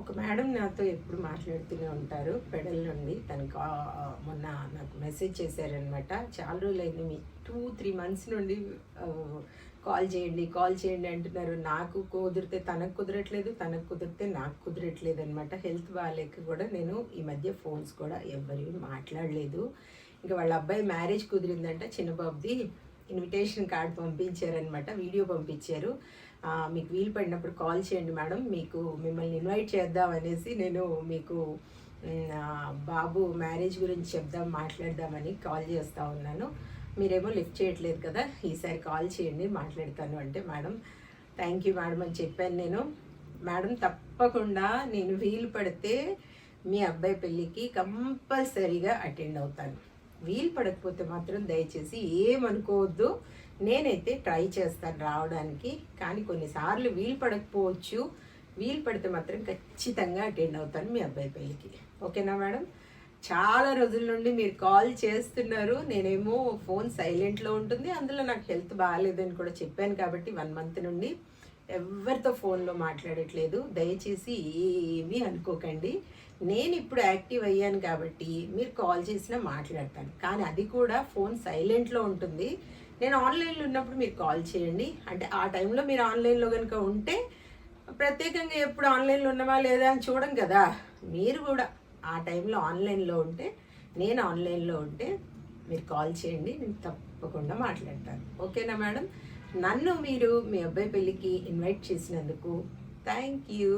ఒక మేడం నాతో ఎప్పుడు మాట్లాడుతూనే ఉంటారు. పెడల్ నుండి తనకు మొన్న నాకు మెసేజ్ చేశారనమాట చాలా రోజులైంది మీ టూ త్రీ మంత్స్ నుండి కాల్ చేయండి కాల్ చేయండి అంటున్నారు. నాకు కుదిరితే తనకు కుదరట్లేదు తనకు కుదిరితే నాకు కుదరట్లేదు అనమాట హెల్త్ బాగాలేక కూడా నేను ఈ మధ్య ఫోన్స్ కూడా ఎవరి మాట్లాడలేదు. ఇంకా వాళ్ళ అబ్బాయి మ్యారేజ్ కుదిరిందంట చిన్నబాబుది. ఇన్విటేషన్ కార్డ్ పంపించారనమాట వీడియో పంపించారు. మీకు వీలు పడినప్పుడు కాల్ చేయండి మేడం మీకు మిమ్మల్ని ఇన్వైట్ చేద్దాం అనేసి నేను మీకు బాబు మ్యారేజ్ గురించి చెప్దాం మాట్లాడదామని కాల్ చేస్తూ ఉన్నాను. మీరేమో లిఫ్ట్ చేయట్లేదు కదా ఈసారి కాల్ చేయండి మాట్లాడతాను అంటే మేడం. థ్యాంక్ యూ మేడం అని చెప్పాను నేను. మేడం తప్పకుండా నేను వీలు పడితే మీ అబ్బాయి పెళ్ళికి కంపల్సరీగా అటెండ్ అవుతాను. వీలు పడకపోతే మాత్రం దయచేసి ఏమనుకోవద్దు. నేనైతే ట్రై చేస్తాను రావడానికి. కానీ కొన్నిసార్లు వీలు పడకపోవచ్చు. వీలు పడితే మాత్రం ఖచ్చితంగా అటెండ్ అవుతాను మీ అబ్బాయి పెళ్ళికి. ఓకేనా మేడం? చాలా రోజుల నుండి మీరు కాల్ చేస్తున్నారు. నేనేమో ఫోన్ సైలెంట్లో ఉంటుంది. అందులో నాకు హెల్త్ బాగాలేదని కూడా చెప్పాను కాబట్టి వన్ మంత్ నుండి. ఎవరితో ఫోన్లో మాట్లాడట్లేదు. దయచేసి ఏమీ అనుకోకండి. నేను ఇప్పుడు యాక్టివ్ అయ్యాను కాబట్టి మీరు కాల్ చేసినా మాట్లాడతాను. కానీ అది కూడా ఫోన్ సైలెంట్లో ఉంటుంది. నేను ఆన్లైన్లో ఉన్నప్పుడు మీరు కాల్ చేయండి. అంటే ఆ టైంలో మీరు ఆన్లైన్లో కనుక ఉంటే ప్రత్యేకంగా ఎప్పుడు ఆన్లైన్లో ఉన్నవా లేదా అని చూడం కదా. మీరు కూడా ఆ టైంలో ఆన్లైన్లో ఉంటే నేను ఆన్లైన్లో ఉంటే మీరు కాల్ చేయండి. నేను తప్పకుండా మాట్లాడతాను. ఓకేనా మేడం? నన్ను మీరు మీ అబ్బాయి పెళ్ళికి ఇన్వైట్ చేసినందుకు థ్యాంక్ యూ